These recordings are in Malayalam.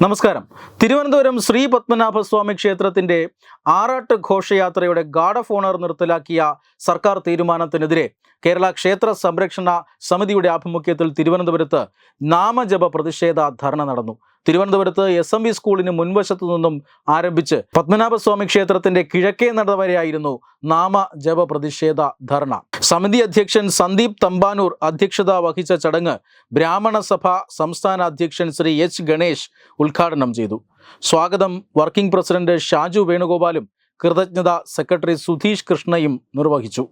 നമസ്കാരം. തിരുവനന്തപുരം ശ്രീ പത്മനാഭസ്വാമി ക്ഷേത്രത്തിന്റെ ആറാട്ട് ഘോഷയാത്രയുടെ ഗാർഡ് ഓഫ് ഓണർ നിർത്തലാക്കിയ സർക്കാർ തീരുമാനത്തിനെതിരെ കേരള ക്ഷേത്ര സംരക്ഷണ സമിതിയുടെ ആഭിമുഖ്യത്തിൽ തിരുവനന്തപുരത്ത് നാമജപ പ്രതിഷേധ ധർണ നടന്നു. തിരുവനന്തപുരത്ത് എസ് എം വി സ്കൂളിന് മുൻവശത്തു നിന്നും ആരംഭിച്ച് പത്മനാഭസ്വാമി ക്ഷേത്രത്തിന്റെ കിഴക്കേ നട വരെയായിരുന്നു നാമജപ പ്രതിഷേധ ധർണ. സമിതി അധ്യക്ഷൻ സന്ദീപ് തമ്പാനൂർ അധ്യക്ഷത വഹിച്ച ചടങ്ങ് ബ്രാഹ്മണ സഭ സംസ്ഥാന അധ്യക്ഷൻ ശ്രീ എച്ച് ഗണേഷ് ഉദ്ഘാടനം ചെയ്തു. സ്വാഗതം വർക്കിംഗ് പ്രസിഡന്റ് ഷാജു വേണുഗോപാലും കൃതജ്ഞത സെക്രട്ടറി സുധീഷ് കൃഷ്ണയും നിർവഹിച്ചു.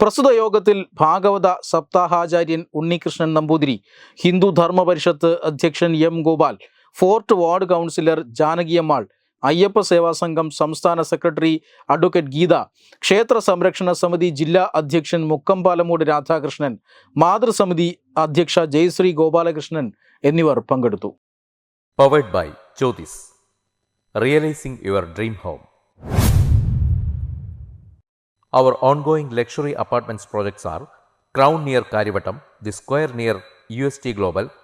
പ്രസ്തുത യോഗത്തിൽ ഭാഗവത സപ്താഹാചാര്യൻ ഉണ്ണികൃഷ്ണൻ നമ്പൂതിരി ഹിന്ദു ധർമ്മ പരിഷത്ത് അധ്യക്ഷൻ M Gopal fort ward councillor Janakiammal Ayyappa Seva Sangham സംസ്ഥാന സെക്രട്ടറി അഡ്വക്കേറ്റ് ഗീത ക്ഷേത്ര സംരക്ഷണ സമിതി ജില്ലാ അധ്യക്ഷൻ മുക്കമ്പാലമൂട് രാധാകൃഷ്ണൻ മാതൃസമിതി അധ്യക്ഷ ജയശ്രീ ഗോപാലകൃഷ്ണൻ എന്നിവർ പങ്കെടുത്തു. അവർ ongoing luxury apartments projects are Crown near Kariavattom The Square near U S T Crown